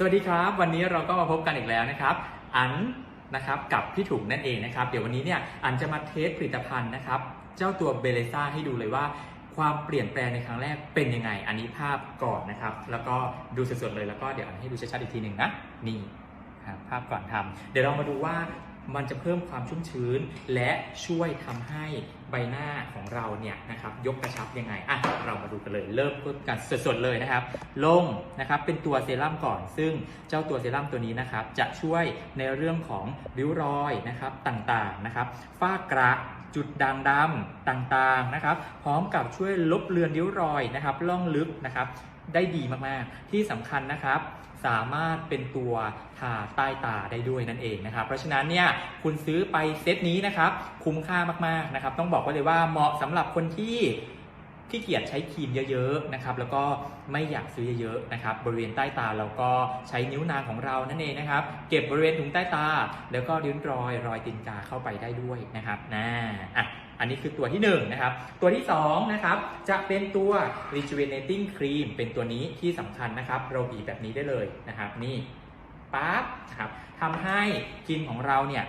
สวัสดีครับ วันนี้เราก็มาพบกันอีกแล้วนะครับ อันนะครับกับพี่ถุงนั่นเองนะครับ เดี๋ยววันนี้เนี่ยอันจะมาเทสผลิตภัณฑ์นะครับ เจ้าตัวเบเลซ่าให้ดูเลยว่า ความเปลี่ยนแปลงในครั้งแรกเป็นยังไง อันนี้ภาพก่อนนะครับ แล้วก็ดูสดๆเลยแล้วก็เดี๋ยวอันให้ดูชัดๆอีกทีหนึ่งนะนี่ภาพก่อนทำเดี๋ยวเรามาดูว่า มันจะเพิ่มความชุ่มชื้น และช่วยทำให้ใบหน้าของเราเนี่ยนะครับยกกระชับยังไงอะเรามาดูกันเลยเริ่มกันสดๆเลยนะครับ ลงนะครับเป็นตัวเซรั่มก่อน ซึ่งเจ้าตัวเซรั่มตัวนี้นะครับจะช่วยในเรื่องของริ้วรอยนะครับต่างๆนะครับฝ้ากระจุดด่างดำต่างๆนะครับ พร้อมกับช่วยลบเลือนริ้วรอยนะครับล่องลึกนะครับ ได้ดีมากๆ ที่สำคัญนะครับ สามารถเป็นตัวทาใต้ตาได้ด้วยนั่นเองนะครับ เพราะฉะนั้นเนี่ยคุณซื้อไปเซตนี้นะครับ คุ้มค่ามากๆนะครับ ต้องบอกไว้เลยว่าเหมาะสำหรับคนที่ขี้เกียจใช้ครีมเยอะๆนะครับแล้วก็ไม่อยากซื้อเยอะๆนะครับบริเวณใต้ตาเราก็ใช้นิ้วนางของเรานั่นเองนะครับ เก็บบริเวณถุงใต้ตา แล้วก็ริ้วรอยรอยตีนกาเข้าไปได้ด้วยนะครับนะอะ อันนี้คือตัวที่1นะครับ ตัวที่2นะครับจะเป็นตัว rejuvenating cream เป็นตัวนี้ที่สำคัญนะครับเราบีบแบบนี้ได้เลยนะครับนี่ปั๊บนะครับทำให้ครีมของเราเนี่ย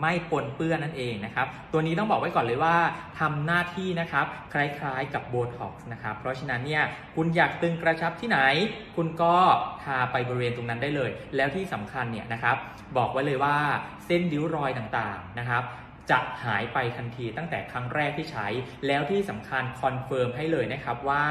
ไม่ปนเปื้อนนั่นเองนะครับ ตัวนี้ต้องบอกไว้ก่อนเลยว่าทำหน้าที่นะครับคล้ายๆกับโบท็อกซ์นะครับ เพราะฉะนั้นเนี่ยคุณอยากตึงกระชับที่ไหน คุณก็ทาไปบริเวณตรงนั้นได้เลย แล้วที่สำคัญเนี่ยนะครับบอกไว้เลยว่าเส้นริ้วรอยต่างๆนะครับ จะหายไปทันทีตั้งแต่ครั้งแรกที่ใช้ แล้วที่สำคัญคอนเฟิร์มให้เลยนะครับว่า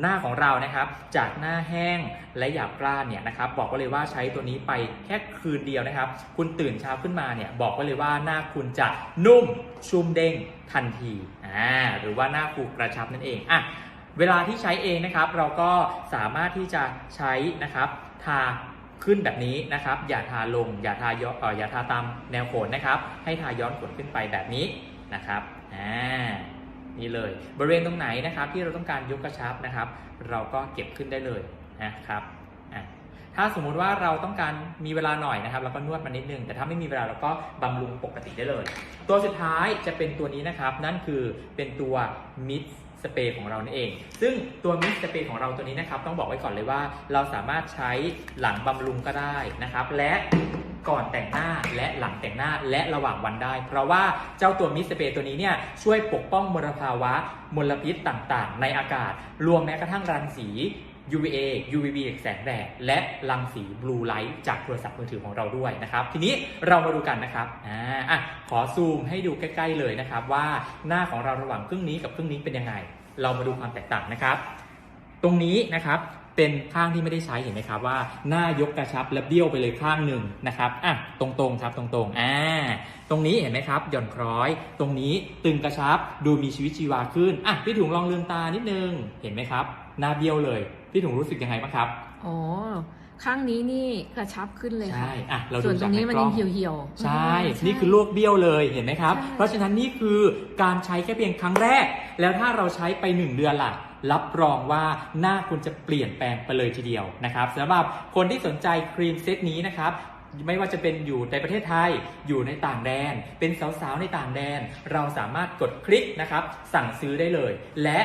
หน้าของเรานะครับจากหน้าแห้งและหยาบกร้านเนี่ยนะครับบอกไว้เลยว่าใช้ตัวนี้ไปแค่คืนเดียวนะครับ คุณตื่นเช้าขึ้นมาเนี่ยบอกไว้เลยว่าหน้าคุณจะนุ่มชุ่มเด้งทันทีอ่าหรือว่าหน้าฟูกระชับนั่นเองอะเวลาที่ใช้เองนะครับ เราก็สามารถที่จะใช้นะครับทา ขึ้นแบบนี้นะครับ อย่าทาลง อย่าทาย้อนเอ่ออย่าทาตามแนวโขนนะครับ ให้ทาย้อนขนขึ้นไปแบบนี้นะครับอ่านี่เลย บริเวณตรงไหนนะครับ ที่เราต้องการยกกระชับนะครับ เราก็เก็บขึ้นได้เลยนะครับอะถ้าสมมุติว่าเราต้องการมีเวลาหน่อยนะครับเราก็นวดมานิดนึง แต่ถ้าไม่มีเวลาเราก็บำรุงปกติได้เลย ตัวสุดท้ายจะเป็นตัวนี้นะครับ นั่นคือเป็นตัวมิด สเปรย์ของเรานั่นเอง ซึ่งตัวมิสสเปรย์ของเราตัวนี้นะครับต้องบอกไว้ก่อนเลยว่า เราสามารถใช้หลังบำรุงก็ได้นะครับ และก่อนแต่งหน้าและหลังแต่งหน้าและระหว่างวันได้ เพราะว่าเจ้าตัวมิดสเปรย์ตัวนี้เนี่ยช่วยปกป้องมลภาวะมลพิษต่างๆ ในอากาศ รวมแม้กระทั่งรังสี UVA UVB แสงแดดและรังสีบลูไลท์จากโทรศัพท์มือถือของเราด้วยนะครับ ทีนี้เรามาดูกันนะครับอ่าอะขอซูมให้ดูใกล้ ๆ เลยนะครับ ว่าหน้าของเราระหว่างเครึ่องนี้กับเครึ่องนี้เป็นยังไง เรามาดูความแตกต่างนะครับ ตรงนี้นะครับเป็นข้างที่ไม่ได้ใช้เห็นไหมครับว่าหน้ายกกระชับและเบี้ยวไปเลยข้างหนึ่งนะครับอะตรงๆครับตรงๆอ่าตรงนี้เห็นไหมครับหย่อนคล้อย ตรงนี้ตึงกระชับดูมีชีวิตชีวาขึ้นอะพี่ถุงลองลืมตานิดนึงเห็นไหมครับ หน้าเบี้ยวเลย พี่ถุงรู้สึกยังไงบ้างครับอ๋อข้างนี้นี่กระชับขึ้นเลยค่ะใช่อะเราส่ดูวนตรจากงในนี้มันกล้ยัองงเหี่ยวๆ ใช่อืมนี่คือลวกเบี้ยวเลยเห็นไหมครับใช่เพราะฉะนั้นนี่คือการใช้แค่เพียงครั้งแรก แล้วถ้าเราใช้ไป 1 เดือนล่ะ รับรองว่าหน้าคุณจะเปลี่ยนแปลงไปเลยทีเดียวนะครับสำหรับคนที่สนใจครีมเซตนี้นะครับไม่ว่าจะเป็นอยู่ในประเทศไทย อยู่ในต่างแดน เป็นสาวๆในต่างแดน เราสามารถกดคลิกนะครับ สั่งซื้อได้เลย และ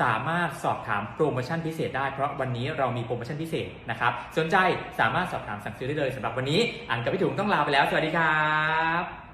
สามารถสอบถามโปรโมชั่นพิเศษได้เพราะวันนี้เรามีโปรโมชั่นพิเศษนะครับ สนใจสามารถสอบถามสั่งซื้อได้เลยสำหรับวันนี้ อันกับพี่ถุงต้องลาไปแล้ว สวัสดีครับ